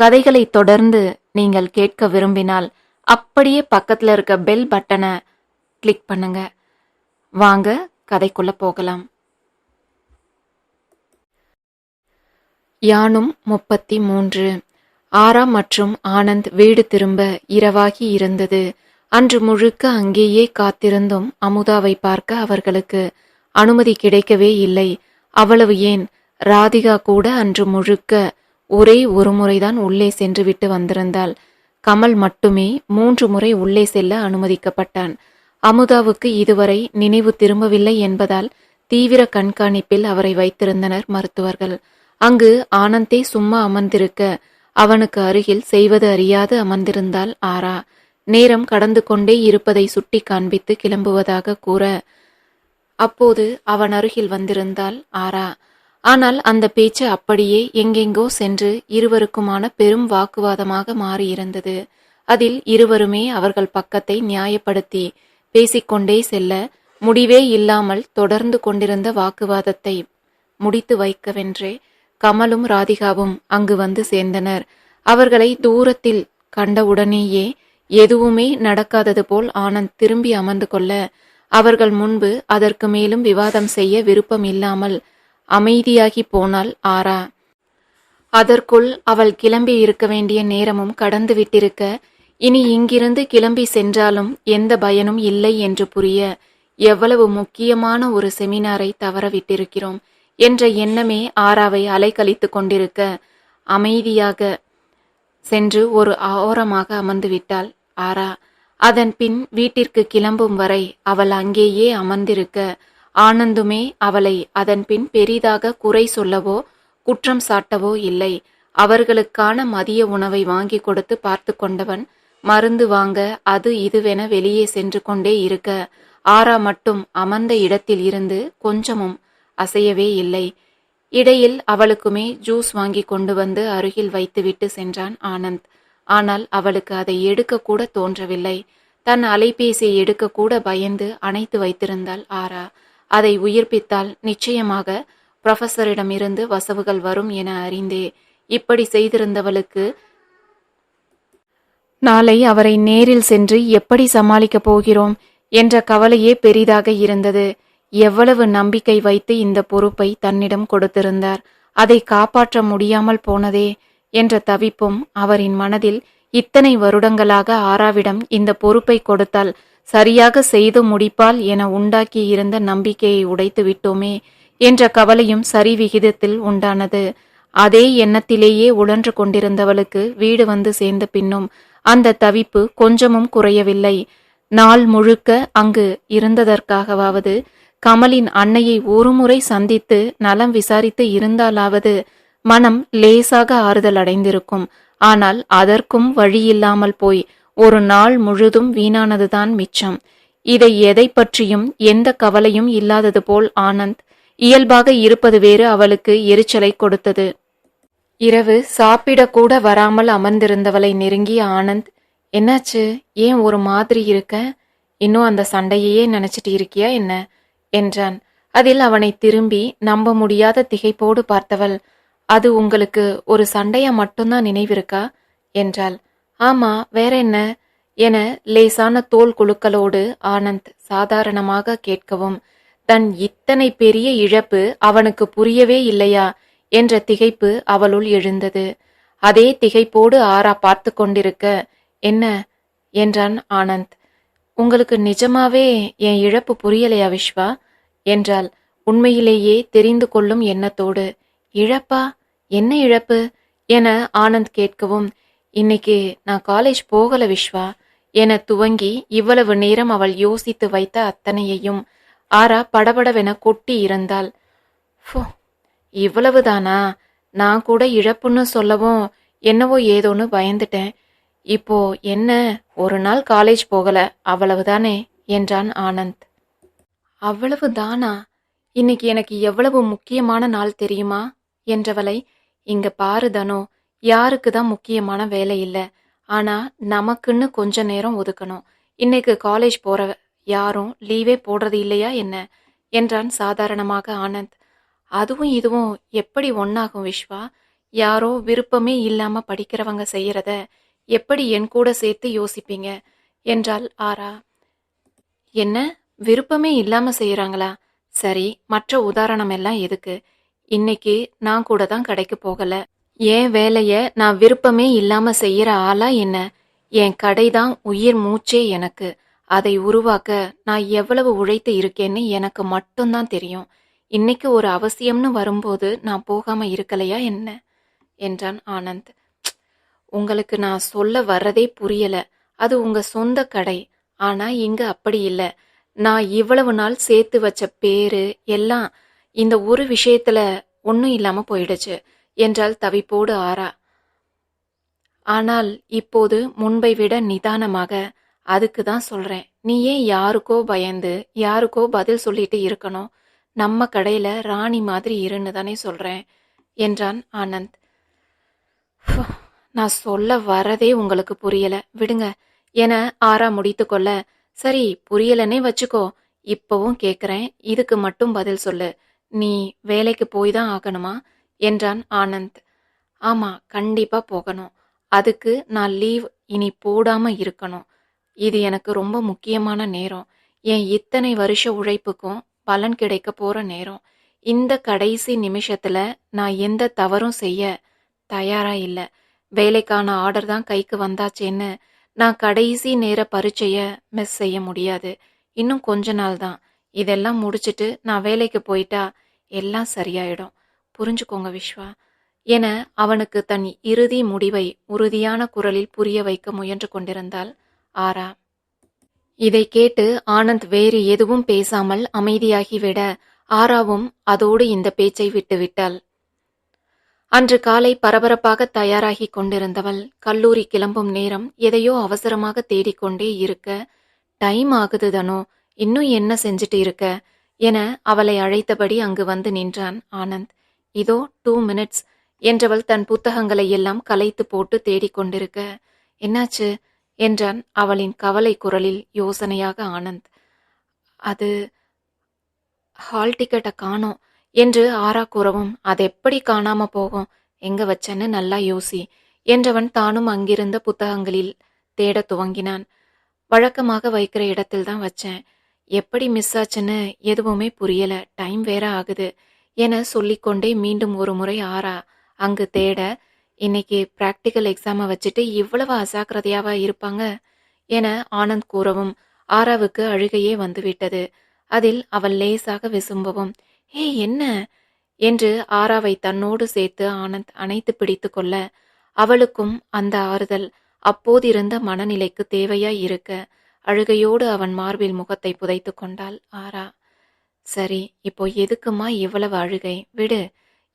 கதைகளை தொடர்ந்து நீங்கள் கேட்க விரும்பினால் அப்படியே பக்கத்துல இருக்க பெல் பட்டனை கிளிக் பண்ணுங்க. வாங்க கதைக்குள்ள போகலாம். யானும் முப்பத்தி மூன்று ஆரா மற்றும் ஆனந்த் வீடு திரும்ப இரவாகி இருந்தது. அன்று முழுக்க அங்கேயே காத்திருந்தும் அமுதாவை பார்க்க அவர்களுக்கு அனுமதி கிடைக்கவே இல்லை. அவ்வளவு ஏன்? ராதிகா கூட அன்று முழுக்க ஒரே ஒரு முறைதான் உள்ளே சென்று விட்டு வந்திருந்தாள். கமல் மட்டுமே மூன்று முறை உள்ளே செல்ல அனுமதிக்கப்பட்டான். அமுதாவுக்கு இதுவரை நினைவு திரும்பவில்லை என்பதால் தீவிர கண்காணிப்பில் அவரை வைத்திருந்தனர் மருத்துவர்கள். அங்கு ஆனந்தே சும்மா அமர்ந்திருக்க அவனுக்கு அருகில் செய்வது அறியாது அமர்ந்திருந்தால் ஆரா. நேரம் கடந்து கொண்டே இருப்பதை சுட்டி காண்பித்து கிளம்புவதாக கூற அப்போது அவன் அருகில் வந்திருந்தாள் ஆரா. ஆனால் அந்த பேச்சு அப்படியே எங்கெங்கோ சென்று இருவருக்குமான பெரும் வாக்குவாதமாக மாறியிருந்தது. அதில் இருவருமே அவர்கள் பக்கத்தை நியாயப்படுத்தி பேசிக்கொண்டே செல்ல முடிவே இல்லாமல் தொடர்ந்து கொண்டிருந்த வாக்குவாதத்தை முடித்து வைக்கவென்றே கமலும் ராதிகாவும் அங்கு வந்து சேர்ந்தனர். அவர்களை தூரத்தில் கண்டவுடனேயே எதுவுமே நடக்காதது போல் ஆனந்த் திரும்பி அமர்ந்து கொள்ள அவர்கள் முன்பு அதற்கு மேலும் விவாதம் செய்ய விருப்பம் இல்லாமல் அமைதியாகி போனாள் ஆரா. அதற்குள் அவள் கிளம்பி இருக்க வேண்டிய நேரமும் கடந்து விட்டிருக்க இனி இங்கிருந்து கிளம்பி சென்றாலும் எந்த பயனும் இல்லை என்று புரிய எவ்வளவு முக்கியமான ஒரு செமினாரை தவறவிட்டிருக்கிறோம் என்ற எண்ணமே ஆராவை அலைக்கழித்து கொண்டிருக்க அமைதியாக சென்று ஒரு ஓரமாக அமர்ந்து விட்டாள் ஆரா. அதன் பின் வீட்டிற்கு கிளம்பும் வரை அவள் அங்கேயே அமர்ந்திருக்க ஆனந்துமே அவளை அதன் பின் பெரிதாக குறை சொல்லவோ குற்றம் சாட்டவோ இல்லை. அவர்களுக்கான மதிய உணவை வாங்கி கொடுத்து பார்த்து கொண்டவன் மருந்து வாங்க அது இதுவென வெளியே சென்று கொண்டே இருக்க. ஆரா மட்டும் அமர்ந்த இடத்தில் இருந்து கொஞ்சமும் அசையவே இல்லை. இடையில் அவளுக்குமே ஜூஸ் வாங்கி கொண்டு வந்து அருகில் வைத்துவிட்டு சென்றான் ஆனந்த். ஆனால் அவளுக்கு அதை எடுக்கக்கூட தோன்றவில்லை. தன் அலைபேசியை எடுக்கக்கூட பயந்து அணைத்து வைத்திருந்தாள் ஆரா அதை உயிர்ப்பித்தால் நிச்சயமாக புரொஃபஸரிடமிருந்து வசவுகள் வரும் என அறிந்தே. இப்படி செய்திருந்தவளுக்கு நாளை அவரை நேரில் சென்று எப்படி சமாளிக்கப் போகிறோம் என்ற கவலையே பெரிதாக இருந்தது. எவ்வளவு நம்பிக்கை வைத்து இந்த பொறுப்பை தன்னிடம் கொடுத்திருந்தார். அதை காப்பாற்ற முடியாமல் போனதே என்ற தவிப்பும் அவரின் மனதில் இத்தனை வருடங்களாக ஆராவிடம் இந்த பொறுப்பை கொடுத்தால் சரியாக செய்து முடிப்பாள் என உண்டாக்கி இருந்த நம்பிக்கையை உடைத்து விட்டோமே என்ற கவலையும் சரி விகிதத்தில் உண்டானது. அதே எண்ணத்திலேயே உழன்று கொண்டிருந்தவளுக்கு வீடு வந்து சேர்ந்த பின்னும் அந்த தவிப்பு கொஞ்சமும் குறையவில்லை. நாள் முழுக்க அங்கு இருந்ததற்காகவாவது கமலின் அன்னையை ஒருமுறை சந்தித்து நலம் விசாரித்து இருந்தாலாவது மனம் லேசாக ஆறுதல் அடைந்திருக்கும் ஆனால் அதற்கும் வழியில்லாமல் போய் ஒரு நாள் முழுதும் வீணானதுதான் மிச்சம். இதை எதை பற்றியும் எந்த கவலையும் இல்லாதது போல் ஆனந்த் இயல்பாக இருப்பது வேறு அவளுக்கு எரிச்சலை கொடுத்தது. இரவு சாப்பிடக்கூட வராமல் அமர்ந்திருந்தவளை நெருங்கிய ஆனந்த் என்னாச்சு? ஏன் ஒரு மாதிரி இருக்க? இன்னும் அந்த சண்டையையே நினைச்சிட்டு இருக்கியா என்ன? என்றான். அதில் அவனை திரும்பி நம்ப முடியாத திகைப்போடு பார்த்தவள் அது உங்களுக்கு ஒரு சண்டையா மட்டும்தான் நினைவிருக்கா? என்றாள். ஆமா வேற என்ன? என லேசான தோல் குழுக்களோடு ஆனந்த் சாதாரணமாக கேட்கவும் தன் இத்தனை பெரிய இழப்பு அவனுக்கு புரியவே இல்லையா? என்ற திகைப்பு அவளுள் எழுந்தது. அதே திகைப்போடு ஆரா பார்த்து கொண்டிருக்க என்ன? என்றான் ஆனந்த். உங்களுக்கு நிஜமாவே என் இழப்பு புரியலையா விஸ்வா என்றால் உண்மையிலேயே தெரிந்து கொள்ளும் எண்ணத்தோடு. இழப்பா? என்ன இழப்பு? என ஆனந்த் கேட்கவும் இன்னைக்கு நான் காலேஜ் போகல விஸ்வா என துவங்கி இவ்வளவு நேரம் அவள் யோசித்து வைத்த அத்தனையையும் ஆரா படபடவென கொட்டி இருந்தாள். ஃபோ இவ்வளவுதானா? நான் கூட இழப்புன்னு சொல்லவும் என்னவோ ஏதோன்னு பயந்துட்டேன். இப்போ என்ன? ஒரு நாள் காலேஜ் போகல. அவ்வளவுதானே? என்றான் ஆனந்த். அவ்வளவு தானா இன்னைக்கு எனக்கு எவ்வளவு முக்கியமான நாள் தெரியுமா? என்றவளை இங்க பாரு தனோ. யாருக்கு தான் முக்கியமான வேலை இல்லை. ஆனால் நமக்குன்னு கொஞ்ச நேரம் ஒதுக்கணும். இன்னைக்கு காலேஜ் போகிற யாரும் லீவே போடுறது இல்லையா என்ன? என்றான் சாதாரணமாக ஆனந்த். அதுவும் இதுவும் எப்படி ஒன்றாகும் விஸ்வா யாரோ விருப்பமே இல்லாமல் படிக்கிறவங்க செய்கிறத எப்படி என் கூட சேர்த்து யோசிப்பீங்க? என்றால் ஆரா. என்ன? விருப்பமே இல்லாமல் செய்கிறாங்களா சரி மற்ற உதாரணம் எல்லாம் எதுக்கு? இன்னைக்கு நான் கூட தான் கடைக்கு போகலை. என் வேலைய நான் விருப்பமே இல்லாம செய்யற ஆளா என்ன? என் கடை தான் உயிர் மூச்சே எனக்கு. அதை உருவாக்க நான் எவ்வளவு உழைத்து இருக்கேன்னு எனக்கு மட்டும்தான் தெரியும். இன்னைக்கு ஒரு அவசியம்னு வரும்போது நான் போகாம இருக்கலையா என்ன? என்றான் ஆனந்த். உங்களுக்கு நான் சொல்ல வர்றதே புரியல. அது உங்க சொந்த கடை. ஆனா இங்க அப்படி இல்லை. நான் இவ்வளவு நாள் சேர்த்து வச்ச பேரு எல்லாம் இந்த ஒரு விஷயத்துல ஒன்றும் இல்லாம போயிடுச்சு. என்றால் தவிப்போடு ஆரா. ஆனால் இப்போது முன்பை விட நிதானமாக அதுக்கு தான் சொல்றேன். நீ ஏன் யாருக்கோ பயந்து யாருக்கோ பதில் சொல்லிட்டு இருக்கணும். நம்ம கடையில ராணி மாதிரி இருன்னு தானே சொல்றேன் என்றான் ஆனந்த். நான் சொல்ல வரதே உங்களுக்கு புரியல. விடுங்க. என ஆறா முடித்து கொள்ள சரி புரியலன்னே வச்சுக்கோ. இப்பவும் கேக்குறேன். இதுக்கு மட்டும் பதில் சொல்லு. நீ வேலைக்கு போய் தான் ஆகணுமா? என்றான் ஆனந்த். ஆமா கண்டிப்பா போகணும். அதுக்கு நான் லீவ் இனி போடாம இருக்கணும். இது எனக்கு ரொம்ப முக்கியமான நேரம். என் இத்தனை வருஷ உழைப்புக்கும் பலன் கிடைக்க போற நேரம். இந்த கடைசி நிமிஷத்துல நான் எந்த தவறும் செய்ய தயாரா இல்ல. வேலைக்கான ஆர்டர் தான் கைக்கு வந்தாச்சேன்னு நான் கடைசி நேர பரீட்சைய மிஸ் செய்ய முடியாது. இன்னும் கொஞ்ச நாள் தான். இதெல்லாம் முடிச்சிட்டு நான் வேலைக்கு போயிட்டா எல்லாம் சரியாயிடும். புரிஞ்சுக்கோங்க விஸ்வா. என அவனுக்கு தன் இறுதி முடிவை உறுதியான குரலில் புரிய வைக்க முயன்று கொண்டிருந்தாள் ஆரா. இதை கேட்டு ஆனந்த் வேறு எதுவும் பேசாமல் அமைதியாகிவிட ஆராவும் அதோடு இந்த பேச்சை விட்டுவிட்டாள். அன்று காலை பரபரப்பாக தயாராகிக் கொண்டிருந்தவள் கல்லூரி கிளம்பும் நேரம் எதையோ அவசரமாக தேடிக்கொண்டே இருக்க டைம் ஆகுது தனோ இன்னும் என்ன செஞ்சுட்டு இருக்க? என அவளை அழைத்தபடி அங்கு வந்து நின்றான் ஆனந்த். இதோ டூ மினிட்ஸ் என்றவள் தன் புத்தகங்களை எல்லாம் கலைத்து போட்டு தேடிக்கொண்டிருக்க என்னாச்சு? என்றான் அவளின் கவலை குரலில் யோசனையாக ஆனந்த். அது ஹால் டிக்கெட்டை காணோம் என்று ஆரா கூறவும் அது எப்படி காணாம போகும்? எங்க வச்சேன்னு நல்லா யோசி என்றவன் தானும் அங்கிருந்த புத்தகங்களில் தேடத் துவங்கினான். வழக்கமாக வைக்கிற இடத்தில் தான் வச்சேன். எப்படி மிஸ் ஆச்சுன்னு எதுவுமே புரியல. டைம் வேற ஆகுது. என சொல்லிக்கொண்டே மீண்டும் ஒரு முறை ஆறா. அங்கு தேட இன்னைக்கு பிராக்டிக்கல் எக்ஸாமை வச்சுட்டு இவ்வளவு அசாக்கிரதையாவா இருப்பாங்க? என ஆனந்த் கூறவும் ஆராவுக்கு அழுகையே வந்துவிட்டது. அதில் அவள் லேசாக விசும்பவும் ஏ என்ன? என்று ஆராவை தன்னோடு சேர்த்து ஆனந்த் அணைத்து பிடித்து கொள்ள அவளுக்கும் அந்த ஆறுதல் அப்போதிருந்த மனநிலைக்கு தேவையாய் இருக்க அழுகையோடு அவன் மார்பில் முகத்தை புதைத்து கொண்டாள் ஆரா சரி இப்போ எதுக்குமா இவ்வளவு அழுகை? விடு.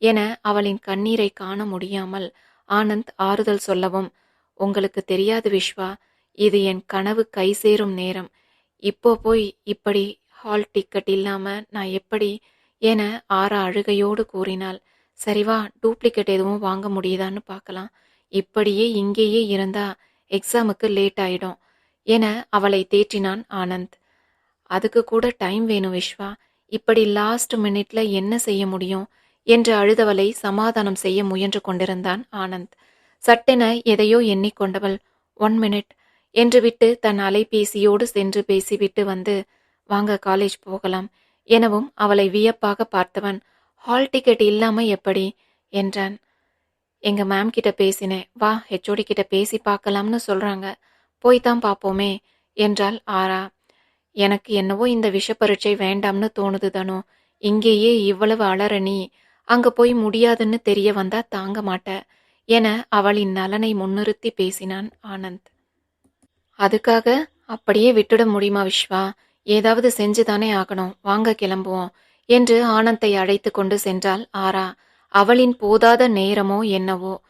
என அவளின் கண்ணீரை காண முடியாமல் ஆனந்த் ஆறுதல் சொல்லவும் உங்களுக்கு தெரியாது விஸ்வா இது என் கனவு கை சேரும் நேரம். இப்போ போய் இப்படி ஹால் டிக்கெட் இல்லாம நான் எப்படி? என ஆற அழுகையோடு கூறினாள். சரிவா டூப்ளிகேட் எதுவும் வாங்க முடியுதான்னு பார்க்கலாம். இப்படியே இங்கேயே இருந்தா எக்ஸாமுக்கு லேட் ஆயிடும். என அவளை தேற்றினான் ஆனந்த். அதுக்கு கூட டைம் வேணும் விஸ்வா இப்படி லாஸ்ட் மினிட்ல என்ன செய்ய முடியும்? என்று அழுதவளை சமாதானம் செய்ய முயன்று கொண்டிருந்தான் ஆனந்த். சட்டென எதையோ எண்ணிக்கொண்டவள். ஒன் மினிட் என்று விட்டு தன் அலைபேசியோடு சென்று பேசிவிட்டு வந்து வாங்க காலேஜ் போகலாம் எனவும் அவளை வியப்பாக பார்த்தவன். ஹால் டிக்கெட் இல்லாம எப்படி? என்றான். எங்க மேம் கிட்ட பேசினேன். வா ஹெச்ஓடி கிட்ட பேசி பார்க்கலாம்னு சொல்றாங்க. போய்தான் பார்ப்போமே என்றாள் ஆரா. எனக்கு என்னவோ இந்த விஷ பரீட்சை வேண்டாம்னு தோணுது தானோ. இங்கேயே இவ்வளவு அலற நீ. அங்க போய் முடியாதுன்னு தெரிய வந்தா தாங்க மாட்ட. என அவளின் நலனை முன்னிறுத்தி பேசினான் ஆனந்த். அதுக்காக அப்படியே விட்டுட முடியுமா விஸ்வா? ஏதாவது செஞ்சுதானே ஆகணும். வாங்க கிளம்புவோம் என்று ஆனந்தை அழைத்து கொண்டு சென்றாள் ஆரா. அவளின் போதாத நேரமோ என்னவோ.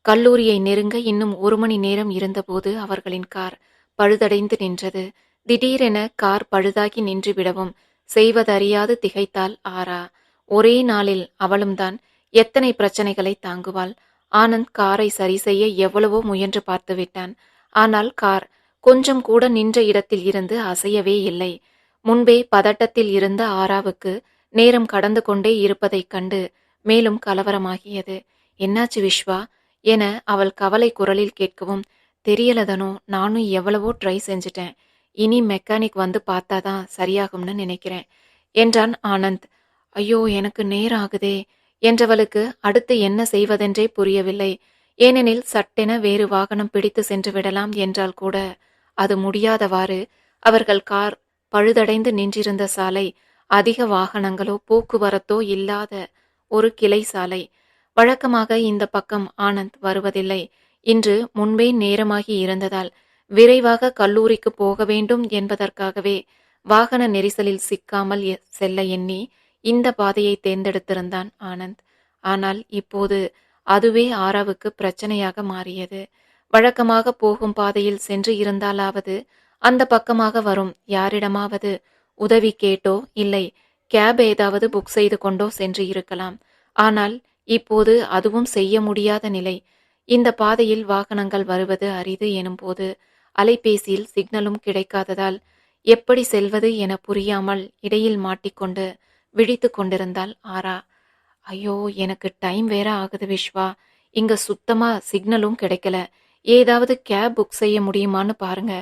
கல்லூரியை நெருங்க இன்னும் ஒரு மணி நேரம் இருந்தபோது அவர்களின் கார் பழுதடைந்து நின்றது. திடீரென கார் பழுதாகி நின்றுவிடவும் செய்வதறியாது திகைத்தாள் ஆரா. ஒரே நாளில் அவளும்தான் எத்தனை பிரச்சனைகளை தாங்குவாள். ஆனந்த் காரை சரி செய்ய எவ்வளவோ முயன்று பார்த்து விட்டான். ஆனால் கார் கொஞ்சம் கூட நின்ற இடத்தில் இருந்து அசையவே இல்லை. முன்பே பதட்டத்தில் இருந்த ஆராவுக்கு நேரம் கடந்து கொண்டே இருப்பதைக் கண்டு மேலும் கலவரமாகியது. என்னாச்சு விஸ்வா என அவள் கவலை குரலில் கேட்கவும் தெரியலதனோ நானும் எவ்வளவோ ட்ரை செஞ்சுட்டேன். இனி மெக்கானிக் வந்து பார்த்தா தான் சரியாகும்னு நினைக்கிறேன் என்றான் ஆனந்த். ஐயோ எனக்கு நேரம் ஆகுதே என்றவளுக்கு அடுத்து என்ன செய்வதென்றே புரியவில்லை. ஏனெனில் சட்டென வேறு வாகனம் பிடித்து சென்று விடலாம் என்றால் கூட அது முடியாதவாறு அவர்கள் கார் பழுதடைந்து நின்றிருந்த சாலை அதிக வாகனங்களோ போக்குவரத்தோ இல்லாத ஒரு கிளை சாலை. வழக்கமாக இந்த பக்கம் ஆனந்த் வருவதில்லை. இன்று முன்பே நேரமாகி இருந்ததால் விரைவாக கல்லூரிக்கு போக வேண்டும் என்பதற்காகவே வாகன நெரிசலில் சிக்காமல் செல்ல எண்ணி இந்த பாதையை தேர்ந்தெடுத்திருந்தான் ஆனந்த். ஆனால் இப்போது அதுவே ஆராவுக்கு பிரச்சனையாக மாறியது. வழக்கமாக போகும் பாதையில் சென்று இருந்தாலாவது அந்த பக்கமாக வரும். யாரிடமாவது உதவி கேட்டோ இல்லை கேப் ஏதாவது புக் செய்து கொண்டோ சென்று இருக்கலாம். ஆனால் இப்போது அதுவும் செய்ய முடியாத நிலை. இந்த பாதையில் வாகனங்கள் வருவது அரிது எனும்போது அலைபேசியில் சிக்னலும் கிடைக்காததால் எப்படி செல்வது என புரியாமல் இடையில் மாட்டிக்கொண்டு விழித்து கொண்டிருந்தாள் ஆரா. ஐயோ எனக்கு டைம் வேற ஆகுது விஸ்வா இங்க சுத்தமா சிக்னலும் கிடைக்கல. ஏதாவது கேப் புக் செய்ய முடியுமான்னு பாருங்க.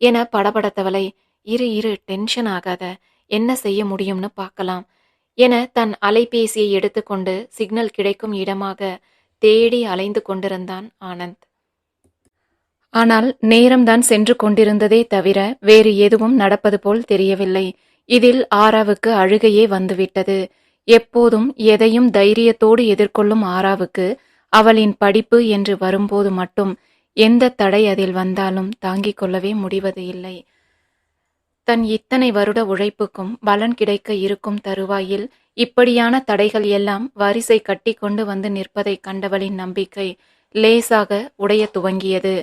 என படபடத்தவளை இரு இரு டென்ஷன் ஆகாத. என்ன செய்ய முடியும்னு பார்க்கலாம். என தன் அலைபேசியை எடுத்துக்கொண்டு சிக்னல் கிடைக்கும் இடமாக தேடி அலைந்து கொண்டிருந்தான் ஆனந்த். ஆனால் நேரம்தான் சென்று கொண்டிருந்ததே தவிர வேறு எதுவும் நடப்பது போல் தெரியவில்லை. இதில் ஆராவுக்கு அழுகையே வந்துவிட்டது. எப்போதும் எதையும் தைரியத்தோடு எதிர்கொள்ளும் ஆராவுக்கு அவளின் படிப்பு என்று வரும்போது மட்டும் எந்த தடை அதில் வந்தாலும் தாங்கிக் கொள்ளவே முடிவது இல்லை. தன் இத்தனை வருட உழைப்புக்கும் பலன் கிடைக்க இருக்கும் தருவாயில் இப்படியான தடைகள் எல்லாம் வரிசை கட்டி கொண்டு வந்து நிற்பதைக் கண்டவளின் நம்பிக்கை லேசாக உடைய துவங்கியது.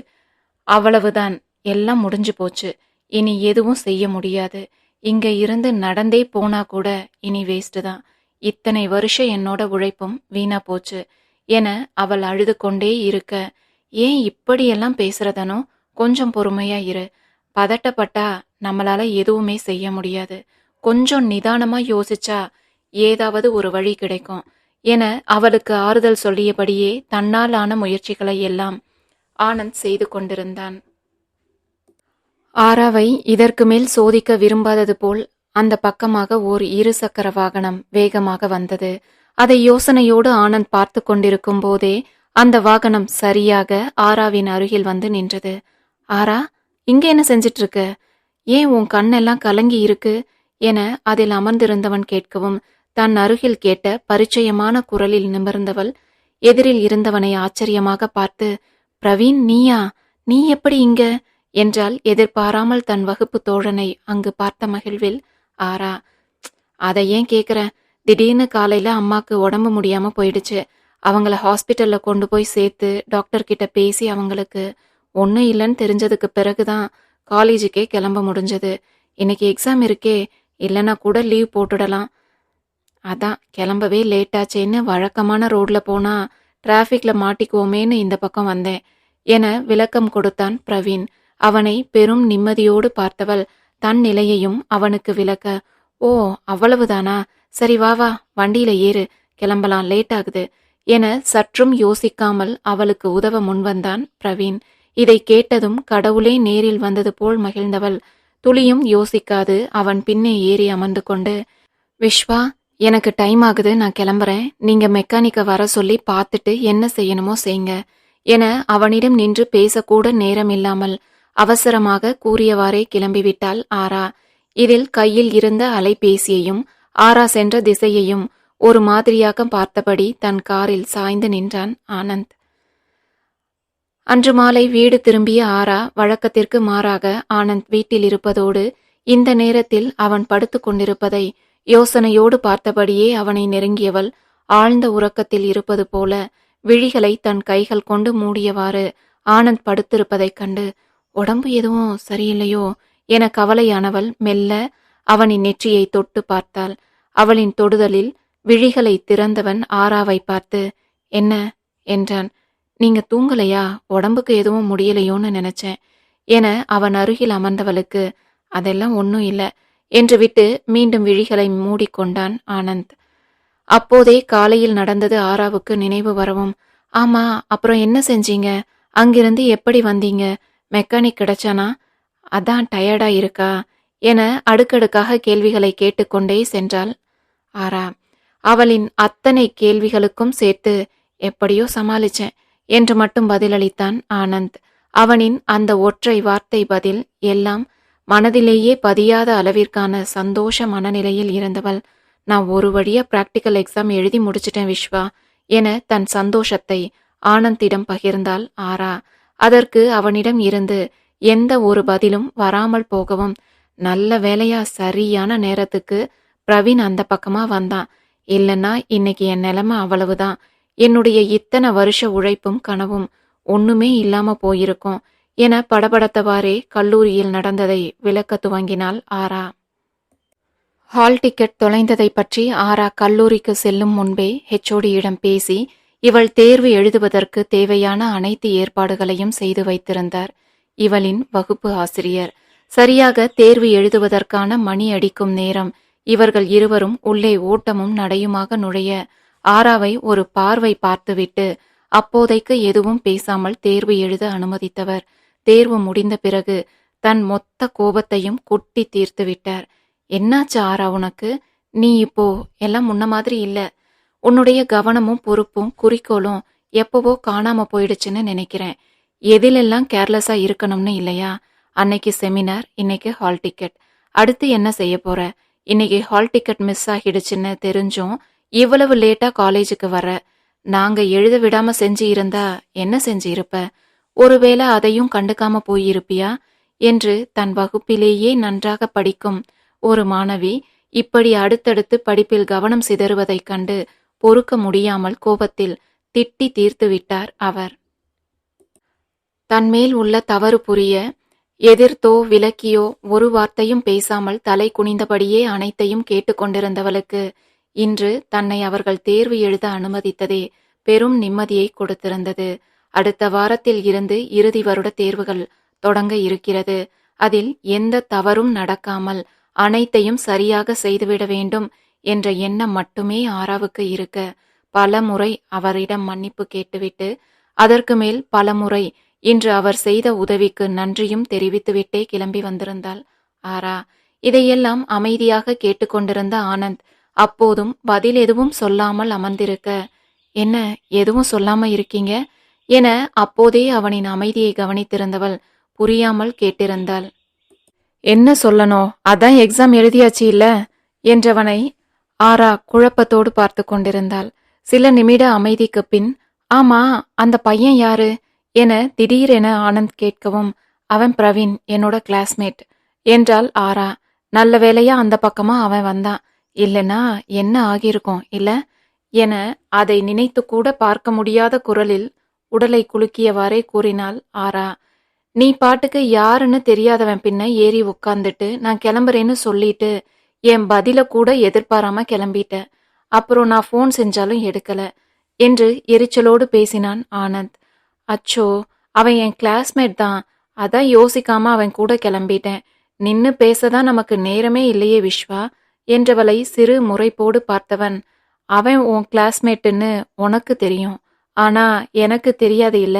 அவ்வளவுதான். எல்லாம் முடிஞ்சு போச்சு. இனி எதுவும் செய்ய முடியாது. இங்க இருந்து நடந்தே போனா கூட இனி வேஸ்ட் தான். இத்தனை வருஷம் என்னோட உழைப்பும் வீணா போச்சு. என அவள் அழுது கொண்டே இருக்க. ஏன் இப்படியெல்லாம் பேசுறதனோ? கொஞ்சம் பொறுமையா இரு. பதட்டப்பட்டா நம்மளால எதுவுமே செய்ய முடியாது. கொஞ்சம் நிதானமா யோசிச்சா ஏதாவது ஒரு வழி கிடைக்கும். என அவளுக்கு ஆறுதல் சொல்லியபடியே தன்னால் ஆன முயற்சிகளை எல்லாம் ஆனந்த் செய்து கொண்டிருந்தான். ஆராவை இதற்கு மேல் சோதிக்க விரும்பாதது போல் அந்த பக்கமாக ஓர் இருசக்கர வாகனம் வேகமாக வந்தது. அதை யோசனையோடு ஆனந்த் பார்த்து கொண்டிருக்கும் போதே அந்த வாகனம் சரியாக ஆராவின் அருகில் வந்து நின்றது. ஆரா இங்க என்ன செஞ்சிட்டு இருக்க ஏன் உன் கண்ணெல்லாம் கலங்கி இருக்கு? என அதில் அமர்ந்திருந்தவன் கேட்கவும் தன் அருகில் கேட்ட பரிச்சயமான குரலில் நிமிர்ந்தவள் எதிரில் இருந்தவனை ஆச்சரியமாக பார்த்து பிரவீன் நீயா? நீ எப்படி இங்க? என்றால் எதிர்பாராமல் தன் வகுப்பு தோழனை அங்கு பார்த்த மகிழ்வில். ஆரா அதை ஏன் கேட்குற திடீர்னு காலையில அம்மாக்கு உடம்பு முடியாம போயிடுச்சு. அவங்கள ஹாஸ்பிட்டல்ல கொண்டு போய் சேர்த்து டாக்டர் கிட்ட பேசி அவங்களுக்கு ஒன்றும் இல்லைன்னு தெரிஞ்சதுக்கு பிறகுதான் காலேஜுக்கே கிளம்ப முடிஞ்சது. இன்னைக்கு எக்ஸாம் இருக்கே இல்லைன்னா கூட லீவ் போட்டுடலாம். அதான் கிளம்பவே லேட்டாச்சேன்னு வழக்கமான ரோட்ல போனா டிராஃபிக்ல மாட்டிக்குவோமேன்னு இந்த பக்கம் வந்தேன் என விளக்கம் கொடுத்தான் பிரவீன். அவனை பெரும் நிம்மதியோடு பார்த்தவள் தன் நிலையையும் அவனுக்கு விளக்க ஓ அவ்வளவுதானா? சரி வா வா வண்டியில ஏறு கிளம்பலாம் லேட் ஆகுது என சற்றும் யோசிக்காமல் அவளுக்கு உதவ முன்வந்தான் பிரவீன். இதை கேட்டதும் கடவுளே நேரில் வந்தது போல் மகிழ்ந்தவள். துளியும் யோசிக்காது அவன் பின்னே ஏறி அமர்ந்து கொண்டு விஸ்வா எனக்கு டைம் ஆகுது நான் கிளம்புறேன். நீங்க மெக்கானிக்கை வர சொல்லி பார்த்துட்டு என்ன செய்யணுமோ செய்யுங்க என அவனிடம் நின்று பேசக்கூட நேரம் இல்லாமல் அவசரமாக கூறியவாறே கிளம்பிவிட்டாள் ஆரா. இதில் கையில் இருந்த அலைபேசியையும் ஆரா சென்ற திசையையும் ஒரு மாதிரியாக பார்த்தபடி தன் காரில் சாய்ந்து நின்றான் ஆனந்த். அன்று மாலை வீடு திரும்பிய ஆரா வழக்கத்திற்கு மாறாக ஆனந்த் வீட்டில் இருப்பதோடு இந்த நேரத்தில் அவன் படுத்துக் கொண்டிருப்பதை யோசனையோடு பார்த்தபடியே அவனை நெருங்கியவள் ஆழ்ந்த உறக்கத்தில் இருப்பது போல விழிகளை தன் கைகள் கொண்டு மூடியவாறு ஆனந்த் படுத்திருப்பதைக் கண்டு உடம்பு எதுவும் சரியில்லையோ? என கவலையானவள் மெல்ல அவனின் நெற்றியை தொட்டு பார்த்தாள். அவளின் தொடுதலில் விழிகளை திறந்தவன் ஆராவை பார்த்து என்ன? என்றான். நீங்க தூங்கலையா? உடம்புக்கு எதுவும் முடியலையோன்னு நினைச்சேன் என அவன் அருகில் அமர்ந்தவளுக்கு அதெல்லாம் ஒன்றும் இல்லை. என்று விட்டு மீண்டும் விழிகளை மூடிக்கொண்டான் ஆனந்த். அப்போதே காலையில் நடந்தது ஆராவுக்கு நினைவு வரவும் ஆமா அப்புறம் என்ன செஞ்சீங்க? அங்கிருந்து எப்படி வந்தீங்க? மெக்கானிக் கிடைச்சானா? அதான் டயர்டா இருக்கா? என அடுக்கடுக்காக கேள்விகளை கேட்டுக்கொண்டே சென்றாள் ஆரா அவளின் அத்தனை கேள்விகளுக்கும் சேர்த்து எப்படியோ சமாளிச்சேன் என்று மட்டும் பதிலளித்தான் ஆனந்த். அவனின் அந்த ஒற்றை வார்த்தை பதில் எல்லாம் மனதிலேயே பதியாத அளவிற்கான சந்தோஷ மனநிலையில் இருந்தவள் நான் ஒரு வழியா பிராக்டிக்கல் எக்ஸாம் எழுதி முடிச்சிட்டேன் விஸ்வா என தன் சந்தோஷத்தை ஆனந்திடம் பகிர்ந்தாள் ஆரா. அதற்கு அவனிடம் இருந்து எந்த ஒரு பதிலும் வராமல் போகவும் நல்ல வேலையா சரியான நேரத்துக்கு பிரவீன் அந்த பக்கமா வந்தான் இல்லைன்னா இன்னைக்கு என் நிலைமை அவ்வளவுதான். என்னுடைய இத்தனை வருஷ உழைப்பும் கனவும் ஒண்ணுமே இல்லாம போயிருக்கும். என படபடத்தவாறே கல்லூரியில் நடந்ததை விளக்க துவங்கினாள் ஆரா. ஹால் டிக்கெட் தொலைந்ததை பற்றி ஆரா கல்லூரிக்கு செல்லும் முன்பே ஹெச்ஓடியிடம் பேசி இவள் தேர்வு எழுதுவதற்கு தேவையான அனைத்து ஏற்பாடுகளையும் செய்து வைத்திருந்தார். இவளின் வகுப்பு ஆசிரியர். சரியாக தேர்வு எழுதுவதற்கான மணி அடிக்கும் நேரம். இவர்கள் இருவரும் உள்ளே ஓட்டமும் நடையுமாக நுழைய ஆராவை ஒரு பார்வை பார்த்துவிட்டு அப்போதைக்கு எதுவும் பேசாமல் தேர்வு எழுத அனுமதித்தவர். தேர்வு முடிந்த பிறகு தன் மொத்த கோபத்தையும் கொட்டி தீர்த்து விட்டார். என்னாச்சு ஆரா உனக்கு? நீ இப்போ எல்லாம் முன்ன மாதிரி இல்ல. உன்னுடைய கவனமும் பொறுப்பும் குறிக்கோளும் எப்பவோ காணாம போயிடுச்சுன்னு நினைக்கிறேன். எதிலெல்லாம் கேர்லெஸ்ஸா இருக்கணும்னு இல்லையா? அன்னைக்கு செமினார் இன்னைக்கு ஹால் டிக்கெட். அடுத்து என்ன செய்ய போற? இன்னைக்கு ஹால் டிக்கெட் மிஸ் ஆகிடுச்சுன்னு தெரிஞ்சும் இவ்வளவு லேட்டா காலேஜுக்கு வர. நாங்க எழுத விடாம செஞ்சு இருந்தா என்ன செஞ்சு இருப்ப ஒருவேளை அதையும் கண்டுக்காம போயிருப்பியா? என்று தன் வகுப்பிலேயே நன்றாக படிக்கும் ஒரு மாணவி இப்படி அடுத்தடுத்து படிப்பில் கவனம் சிதறுவதைக் கண்டு பொறுக்க முடியாமல் கோபத்தில் திட்டி தீர்த்து விட்டார் அவர். தன்மேல் உள்ள தவறு புரிய எதிர்த்தோ விலக்கியோ ஒரு வார்த்தையும் பேசாமல் தலை குனிந்தபடியே அனைத்தையும் கேட்டுக்கொண்டிருந்தவளுக்கு இன்று தன்னை அவர்கள் தேர்வு எழுத அனுமதித்ததே பெரும் நிம்மதியை கொடுத்திருந்தது. அடுத்த வாரத்தில் இருந்து இறுதி வருட தேர்வுகள் தொடங்க இருக்கிறது. அதில் எந்த தவறும் நடக்காமல் அனைத்தையும் சரியாக செய்துவிட வேண்டும் என்ற எண்ணம் மட்டுமே ஆராவுக்கு இருக்க பல முறை அவரிடம் மன்னிப்பு கேட்டுவிட்டு அதற்கு மேல் பல முறை இன்று அவர் செய்த உதவிக்கு நன்றியும் தெரிவித்துவிட்டே கிளம்பி வந்திருந்தாள். ஆரா இதையெல்லாம் அமைதியாக கேட்டுக்கொண்டிருந்த ஆனந்த் அப்போதும் பதில் எதுவும் சொல்லாமல் அமர்ந்திருக்க என்ன எதுவும் சொல்லாம இருக்கீங்க? என அப்போதே அவனின் அமைதியை கவனித்திருந்தவள் புரியாமல் கேட்டிருந்தாள். என்ன சொல்லணும் அதான் எக்ஸாம் எழுதியாச்சு இல்ல? என்றவனை ஆரா குழப்பத்தோடு பார்த்து கொண்டிருந்தாள். சில நிமிட அமைதிக்கு பின் ஆமா அந்த பையன் யாரு? என திடீரென ஆனந்த் கேட்கவும் அவன் பிரவீன் என்னோட கிளாஸ்மேட் என்றாள் ஆரா நல்ல வேலையா அந்த பக்கமா அவன் வந்தான். இல்லனா என்ன ஆகியிருக்கும் இல்ல? என அதை நினைத்து கூட பார்க்க முடியாத குரலில் உடலை குலுக்கியவாறே கூறினாள் ஆரா நீ பாட்டுக்கு யாருன்னு தெரியாதவன் பின்ன ஏறி உட்கார்ந்துட்டு நான் கிளம்புறேன்னு சொல்லிட்டு என் பதில கூட எதிர்பாராம கிளம்பிட்ட. அப்புறம் நான் ஃபோன் செஞ்சாலும் எடுக்கல என்று எரிச்சலோடு பேசினான் ஆனந்த். அச்சோ அவன் என் கிளாஸ்மேட் தான். அதான் யோசிக்காம அவன் கூட கிளம்பிட்டேன். நின்னு பேசதான் நமக்கு நேரமே இல்லையே விஸ்வா என்றவளை சிறு முறைப்போடு பார்த்தவன். அவன் உன் கிளாஸ்மேட்டுன்னு உனக்கு தெரியும். ஆனா எனக்கு தெரியாது இல்ல.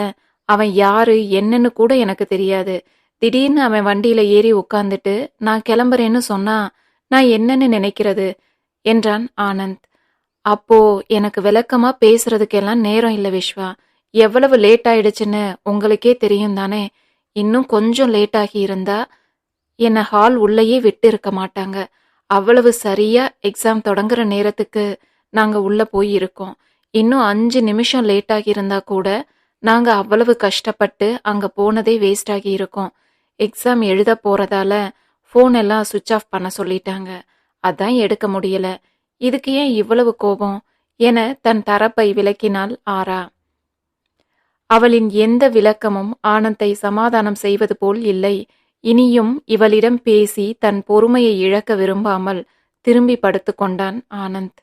அவன் யாரு என்னன்னு கூட எனக்கு தெரியாது. திடீர்னு அவன் வண்டியில ஏறி உட்கார்ந்துட்டு நான் கிளம்புறேன்னு சொன்னா நான் என்னன்னு நினைக்கிறது? என்றான் ஆனந்த். அப்போ எனக்கு விளக்கமா பேசுறதுக்கெல்லாம் நேரம் இல்லை விஸ்வா. எவ்வளவு லேட் ஆயிடுச்சுன்னு உங்களுக்கே தெரியும் தானே. இன்னும் கொஞ்சம் லேட் ஆகி இருந்தா என்னை ஹால் உள்ளேயே விட்டு இருக்க மாட்டாங்க. அவ்வளவு சரியா எக்ஸாம் தொடங்குற நேரத்துக்கு நாங்க உள்ள போய் இருக்கோம் இன்னும் அஞ்சு நிமிஷம் லேட் ஆகியிருந்தா கூட நாங்கள் அவ்வளவு கஷ்டப்பட்டு அங்கே போனதே வேஸ்ட் ஆகி இருக்கோம். எக்ஸாம் எழுத போகிறதால ஃபோன் எல்லாம் சுவிட்ச் ஆஃப் பண்ண சொல்லிட்டாங்க. அதான் எடுக்க முடியல. இதுக்கு ஏன் இவ்வளவு கோபம்? என தன் தரப்பை விளக்கினாள் ஆரா. அவளின் எந்த விளக்கமும் ஆனந்தை சமாதானம் செய்வது போல் இல்லை. இனியும் இவளிடம் பேசி தன் பொறுமையை இழக்க விரும்பாமல் திரும்பி படுத்துக்கொண்டான் ஆனந்த்.